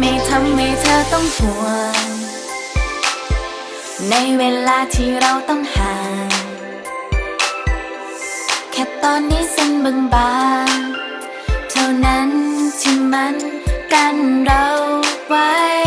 ไม่ทำให้เธอต้องห่วง ในเวลาที่เราต้องห่าง แค่ตอนนี้สั้นบางบางๆเท่านั้นที่มันกันเราไว้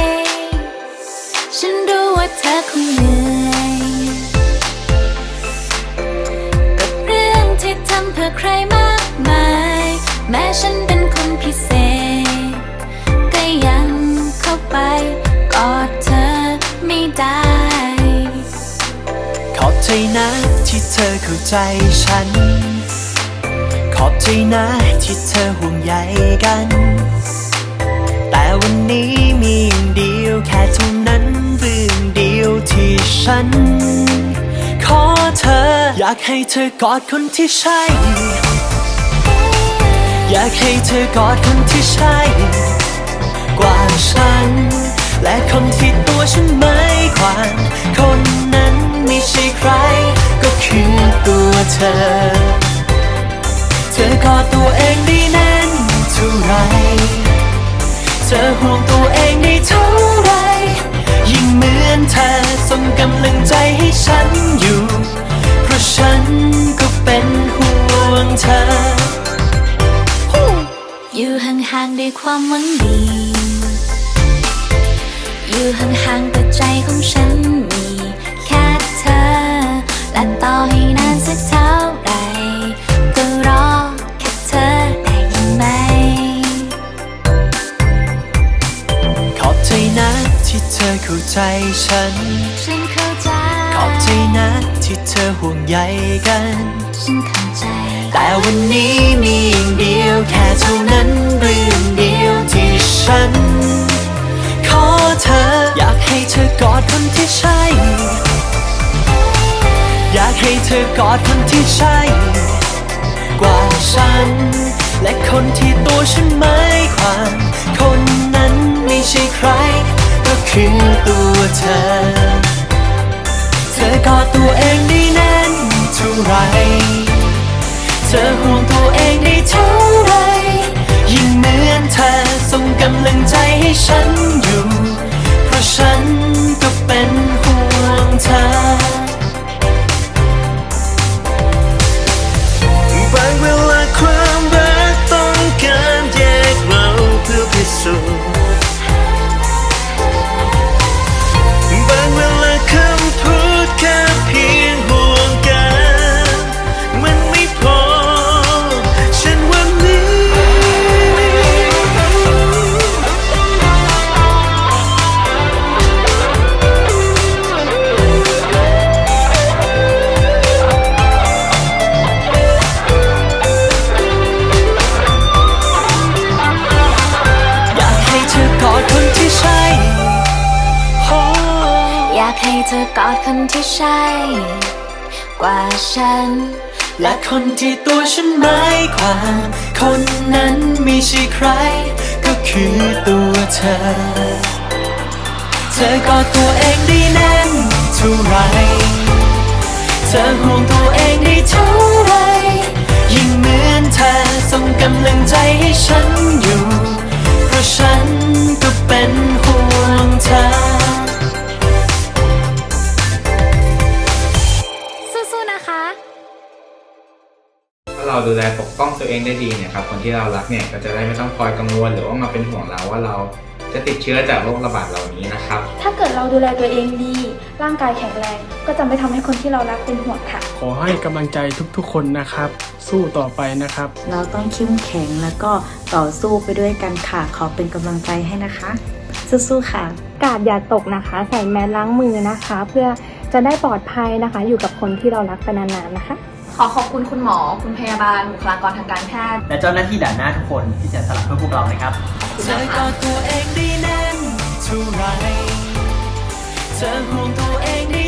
ใจนะที่เธอเข้าใจฉัน ขอบใจนะที่เธอห่วงใยกัน แต่วันนี้มีอย่างเดียวแค่เท่านั้นเรื่องเดียวที่ฉัน ขอเธอ อยากให้เธอกอดคนที่ใช่ อยากให้เธอกอดคนที่ใช่ กว่าฉัน และคนที่ตัวฉันไม่ควา ธอ เธอกอดตัวเองได้แน่นเท่าไร เธอห่วงตัวเองได้เท่าไร ยิ่งเหมือนเธอส่งกำลังใจให้ฉันอยู่ เพราะฉันก็เป็นห่วงเธอ อยู่ห่างๆด้วยความหวังดี อยู่ห่างๆแต่ใจ ใจฉัน ฉันเข้าใจ ขอบใจนะที่เธอห่วงใยกัน ฉันเข้าใจ แต่วันนี้มีอย่างเดียวแค่เท่านั้นเรื่องเดียวที่ฉัน ขอเธออยากให้เธอกอดคนที่ใช่ อยากให้เธอกอดคนที่ใช่ กว่าฉัน และคนที่ตัวฉันไม่ควานคนนั้นไม่ใช่ใคร ก็คือตัว เธอ เธอกอดตัวเองได้แน่นเท่าไร เธอห่วงตัวเองได้เท่าไร ยิ่งเหมือนเธอส่งกำลังใจให้ฉันากให้เธอกอดคนที่ใช่ กว่าฉัน และคนที่ตัวฉันไม่ความ คนนั้นไม่ใช่ใคร ก็คือตัวเธอ เธอกอดตัวเองได้แน่นเท่าไร เธอห่วงตัวเองได้ เราดูแลปกป้องตัวเองได้ดีเนี่ยครับคนที่เรารักเนี่ยก็จะได้ไม่ต้องคอยกังวลหรือว่ามาเป็นห่วงเราว่าเราจะติดเชื้อจากโรคระบาดเหล่านี้นะครับ ถ้าเกิดเราดูแลตัวเองดี ร่างกายแข็งแรง ก็จะไม่ทำให้คนที่เรารักเป็นห่วงค่ะ ขอให้กำลังใจทุกๆคนนะครับ สู้ต่อไปนะครับ เราต้องเข้มแข็งแล้วก็ต่อสู้ไปด้วยกันค่ะ ขอเป็นกำลังใจให้นะคะ สู้ๆค่ะ กาดอย่าตกนะคะ ใส่แมสล้างมือนะคะ เพื่อจะได้ปลอดภัยนะคะ อยู่กับคนที่เรารักไปนานๆนะคะข อขอบคุณคุณหมอ คุณพยาบาลบุคลากรทางการแพทย์ และเจ้าหน้าที่ด่านหน้าทุกคนที่เสียสละเพื่อพวกเรานะครับ เธอกอดตัวเองได้แน่นเท่าไหรเธอห่วงตัวเองได้